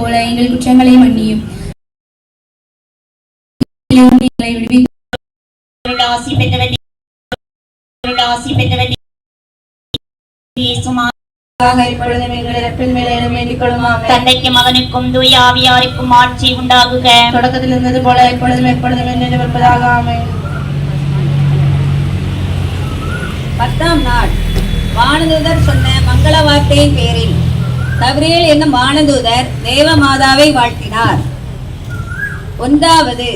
போல எங்கள் குற்றங்களை மன்னியும். ஆசி பெற்றவன் ஆசி பெற்றவன் தந்தைக்கும் மகனுக்கும் தூய ஆவியாருக்கும் ஆட்சி உண்டாகுக. தொடக்கத்தில் இருந்தது போல எப்பொழுதும் என்று இருப்பதாக ஆமென். பத்தாம் நாள். வானதூதர் சொன்ன மங்கள வார்த்தையின் பேரில் கபிரியேல் என்னும் வானதூதர் தேவமாதாவை வாழ்த்தினார். ஒன்றாவது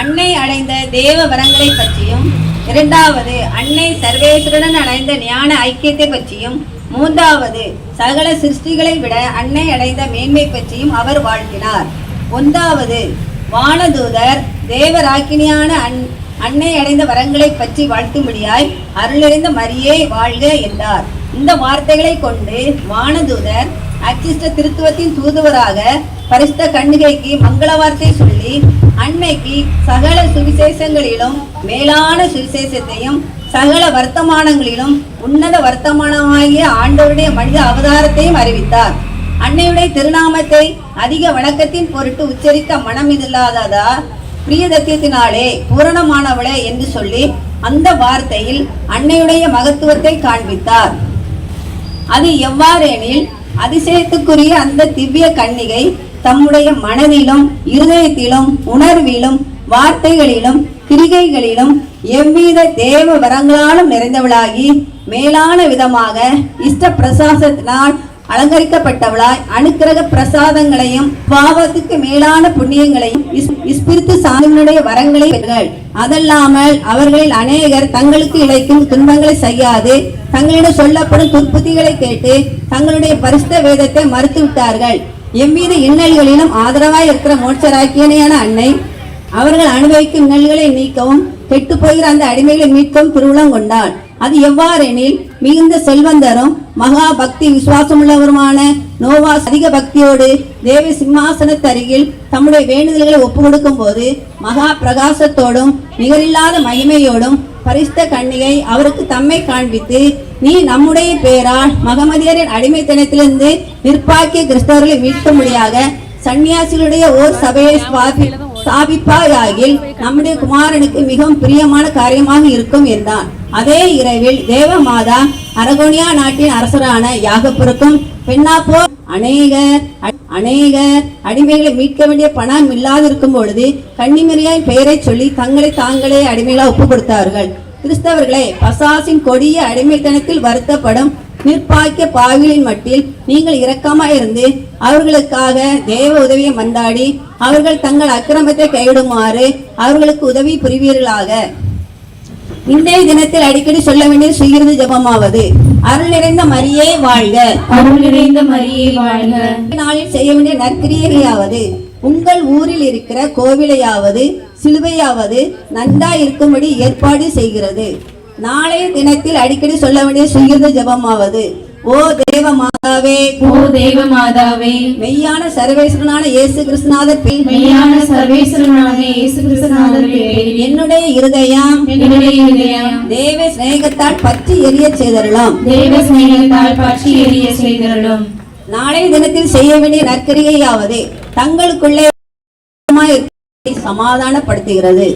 அன்னை அடைந்த தேவ வரங்களை பற்றியும் இரண்டாவது அன்னை சர்வேஸ்வரனுடன் அடைந்த ஞான ஐக்கியத்தை பற்றியும் மூன்றாவது சகல சிருஷ்டிகளை விட அன்னை அடைந்த மேன்மை பற்றியும் அவர் வாழ்த்தினார். ஒன்றாவது வானதூதர் தேவராக்கினியான அன் அன்னை அடைந்த வரங்களை பற்றி வாழ்த்தும்படியாய் அருளறிந்த மரியே வாழ்க என்றார். இந்த வார்த்தைகளை கொண்டு வானதூதர் அச்சிஷ்ட திருத்துவத்தின் தூதுவராக பரிசுத்த கண்ணிகைக்கு மங்கள வார்த்தை சொல்லி அண்மைக்கு சகல சுவிசேஷங்களிலும் மேலான சுவிசேஷத்தையும் சகல வர்த்தமானங்களிலும் உன்னத வர்த்தமானமாகிய ஆண்டவருடைய மனித அவதாரத்தையும் அறிவித்தார். அன்னையுடைய திருநாமத்தை அதிக வணக்கத்தின் பொருட்டு உச்சரித்த மனம் மனமில்லாததா பிரியதத்தியத்தினாலே பூரணமானவளே என்று சொல்லி அந்த வார்த்தையில் அன்னையுடைய மகத்துவத்தை காண்பித்தார். அது எவ்வாறெனில் அதிசயத்துக்குரிய அந்த திவ்ய கன்னிகை தம்முடைய மனதிலும் இருதயத்திலும் உணர்விலும் வார்த்தைகளிலும் கிரிகைகளிலும் எவ்வித தேவ வரங்களாலும் நிறைந்தவளாகி மேலான விதமாக இஷ்ட பிரசாசத்தினால் அலங்கரிக்கப்பட்டவளாய் அனுக்கிரக பிரசாதங்களையும் பாவத்துக்கு மேலான புண்ணியங்களையும் இஸ்பிரித்து சாமியினுடைய வரங்களை பெறுங்கள். அதல்லாமல் அவர்களில் அநேகர் தங்களுக்கு இழைக்கும் துன்பங்களை செய்யாது. தங்களிடம் சொல்லப்படும் துர்ப்புத்திகளை கேட்டு தங்களுடைய பரிசுத்த வேதத்தை மறுத்து விட்டார்கள் எவ்வித இன்னல்களிலும் ஆதரவாய் இருக்கிற மோட்சராக்கியனையான அன்னை அவர்கள் அனுபவிக்கும் இன்னல்களை நீக்கவும் கெட்டு போகிற அந்த அடிமைகளை மீட்கவும் திருவுளம் கொண்டாள். அது எவ்வாறெனில் மிகுந்த செல்வந்தரும் மகா பக்தி விசுவாசமுள்ளவருமான நோவாஸ் அதிக பக்தியோடு தேவி சிம்மாசனத்தருகில் தம்முடைய வேண்டுதல்களை ஒப்பு கொடுக்கும் போது மகா பிரகாசத்தோடும் நிகரில்லாத மகிமையோடும் பரிசுத்த கண்ணிகை அவருக்கு தம்மை காண்பித்து நீ நம்முடைய பேரால் மகமதியரின் அடிமைத்தனத்திலிருந்து நிற்பாக்கிய கிறிஸ்தவர்களை மீட்கும்படியாக சன்னியாசிகளுடைய ஓர் சபையை ஸ்தாபி ஸ்தாபிப்பாயாகில் நம்முடைய குமாரனுக்கு மிகவும் பிரியமான காரியமாக இருக்கும் என்றான். அதே இரவில் தேவமாதா அரகோனியா நாட்டின் அரசரான யாகப்புருக்கும் பெண்ணாப்போ அநேகர் அநேகர் அடிமைகளை மீட்க வேண்டிய பணம் இல்லாதிருக்கும் பொழுது கன்னிமரியாய் பெயரை சொல்லி தங்களை தாங்களே அடிமைகளா ஒப்பு கொடுத்தார்கள். கிறிஸ்தவர்களே பசாசின் கொடிய அடிமைத்தனத்தில் வருத்தப்படும் நிர்பாக்கிய பாவிகளின் மட்டில் நீங்கள் இரக்கமாயிருந்து அவர்களுக்காக தேவ உதவியை மந்தாடி அவர்கள் தங்கள் அக்கிரமத்தை கைவிடுமாறு அவர்களுக்கு உதவி புரிவீர்களாக. இன்றைய தினத்தில் அடிக்கடி சொல்ல வேண்டிய சுகிருது ஜபமாவது. அருள் நிறைந்த மரியே வாழ்க. அருள் நிறைந்த மரியே வாழ்க. நாளில் செய்ய வேண்டிய நற்கிரியையாவது. உங்கள் ஊரில் இருக்கிற கோவிலையாவது சிலுவையாவது நன்றா இருக்கும்படி ஏற்பாடு செய்கிறது. நாளைய தினத்தில் அடிக்கடி சொல்ல வேண்டிய சுகிருத ஜபமாவது. ஓ தேவ மாதாவே. ஓ தேவ மாதாவே. மெய்யான சர்வேஸ்வரனான இயேசு பின் மெய்யான சர்வேஸ்வரனாக இயேசு பேரில். என்னுடைய இருதயம். என்னுடைய இதயம் தேவ சிநேகத்தால் பற்றி எரிய செய்தரலாம் தேவ சிநேகத்தால் பற்றி எரிய செய்தருளும். நாளைய தினத்தில் செய்ய வேண்டிய நற்கிரிகையாவது தங்களுக்குள்ளே சமாதானப்படுத்துகிறது.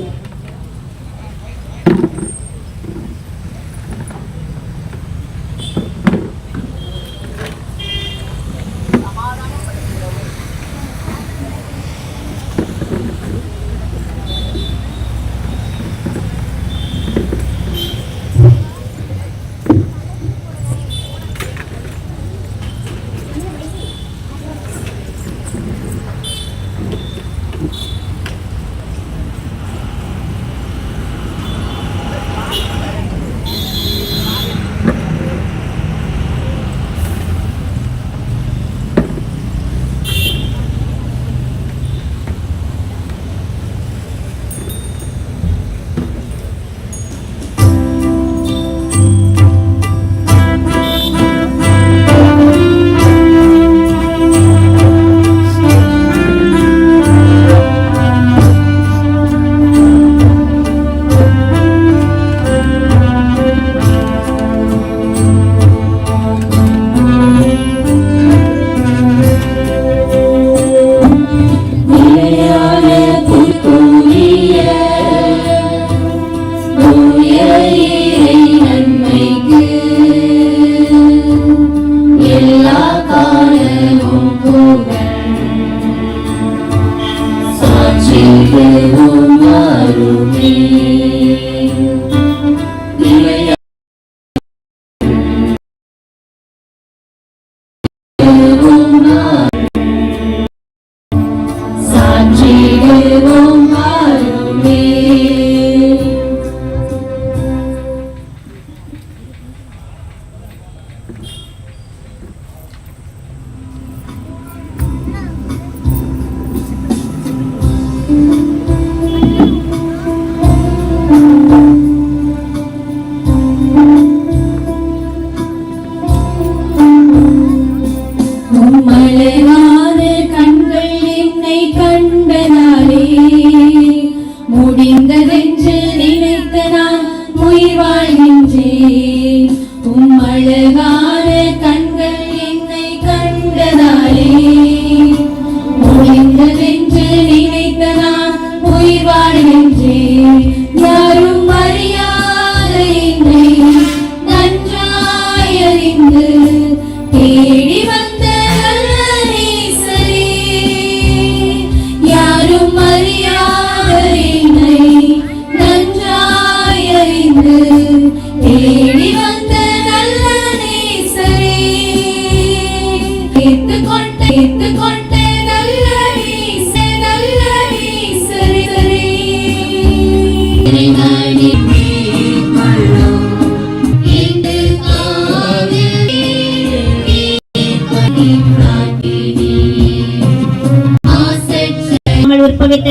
நல்லதென்று நினைத்த நான் உயிர் வாழ்கின்றேன். உம் அழகா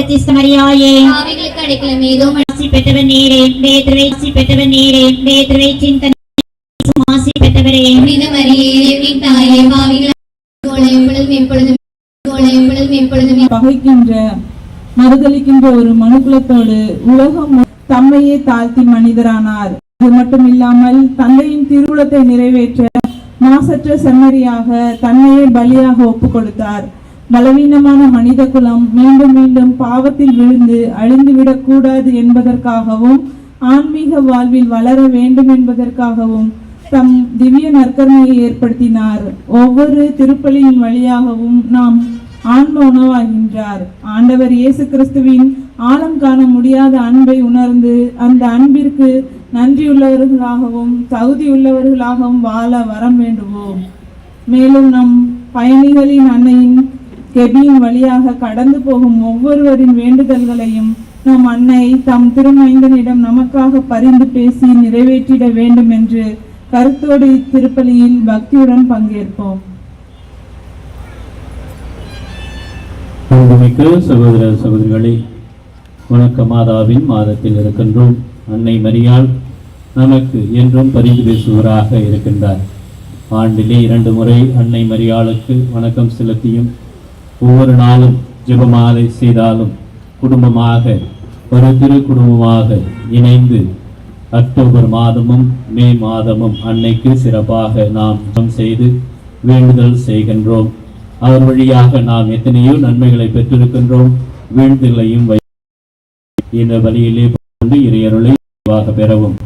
உற்பவித்த சிஸ்தமரியாயே ஆவிகளுக்கு அடைக்கலம் ஏதோ ஆசி பெற்றவர் நீரே. வேற்றுவை ஆசி பெற்றவர் நீரே. வேற்றுவை சிந்தனை ஆசி பெற்றவரே. புனித மரியே இறைவனின் தாயே பாவிகள் எப்பொழுதும் எப்பொழுதும் எப்பொழுதும் எப்பொழுதும். பகைக்கின்ற மறுதளிக்கின்ற ஒரு மனுக்குலத்தோடு உலகம் தம்மையே தாழ்த்தி மனிதரானார். அது மட்டும் இல்லாமல் தந்தையின் திருவுளத்தை நிறைவேற்ற மாசற்ற செம்மறியாக தன்னையே பலியாக ஒப்பு கொடுத்தார் பலவீனமான மனித குலம் மீண்டும் மீண்டும் பாவத்தில் விழுந்து அழிந்துவிடக் கூடாது என்பதற்காகவும் ஆன்மீக வாழ்வில் வளர வேண்டும் என்பதற்காகவும் தம் திவ்ய நற்கருணையை ஏற்படுத்தினார். ஒவ்வொரு திருப்பலியின் வழியாகவும் நாம் ஆன்ம உணவாகின்றார். ஆண்டவர் இயேசு கிறிஸ்துவின் ஆழம் காண முடியாத அன்பை உணர்ந்து அந்த அன்பிற்கு நன்றியுள்ளவர்களாகவும் தகுதியுள்ளவர்களாகவும் வாழ வரம் வேண்டுவோம். மேலும் நம் பயணிகளின் அன்னையின் கெபியின் வழியாக கடந்து போகும் ஒவ்வொருவரின் வேண்டுதல்களையும் நம் அன்னை தம் திருமைந்தனிடம் நமக்காக பரிந்து பேசி நிறைவேற்றிட வேண்டும் என்று கருத்தோடு இத்திருப்பலியில் பக்தியுடன் பங்கேற்போம். அன்புமிக்க சகோதர சகோதரிகளே வணக்க மாதாவின் மாதத்தில் இருக்கின்றோம். அன்னை மரியாள் நமக்கு என்றும் பரிந்து பேசுவராக இருக்கின்றார். ஆண்டிலே இரண்டு முறை அன்னை மரியாளுக்கு வணக்கம் செலுத்தியும் ஒவ்வொரு நாளும் ஜெபமாலை செய்தாலும் குடும்பமாக ஒரு திரு குடும்பமாக இணைந்து அக்டோபர் மாதமும் மே மாதமும் அன்னைக்கு சிறப்பாக நாம் ஜெபம் செய்து வேண்டுதல் செய்கின்றோம். அவர் வழியாக நாம் எத்தனையோ நன்மைகளை பெற்றிருக்கின்றோம். வேண்டுதலையும் வை இந்த வழியிலே கொண்டு இறையருளை நிறைவாக பெறவும்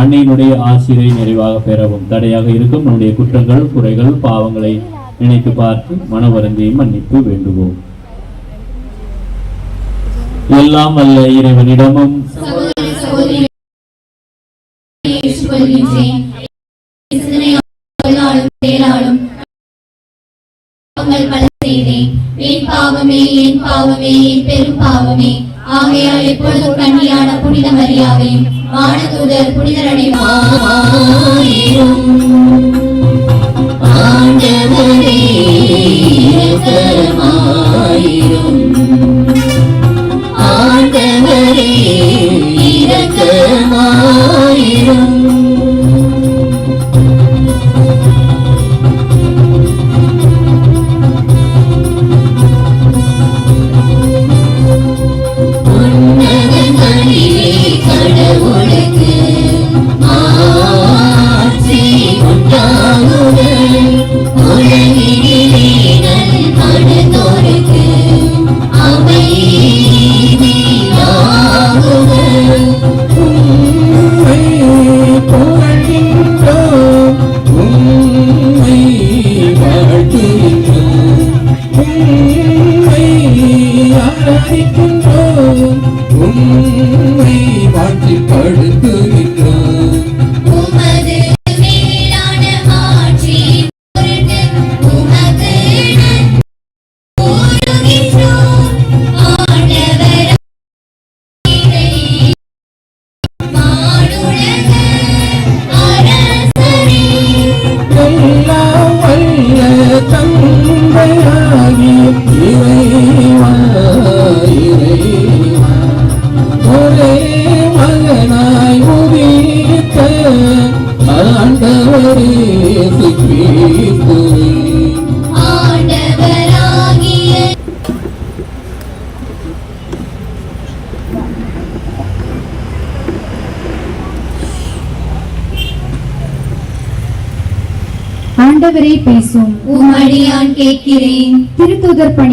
அன்னையினுடைய ஆசிரியை நிறைவாக பெறவும் தடையாக இருக்கும். நம்முடைய குற்றங்கள் குறைகள் பாவங்களை நினைத்து பார்த்து மனவருந்தியும் மன்னிப்பு வேண்டுவோம். எல்லாம் அல்ல இறைவனிடமும். என் பாவமே என் பாவமே என் பெரும் பாவமே ஆகையால் எப்பொழுதும் கண்ணியான புனித மரியாதையும் வானதூதர் புனிதர் मा ஆண்டவரே பேசும். உமடியான் கேட்கிறேன். திருத்தூதர் பணி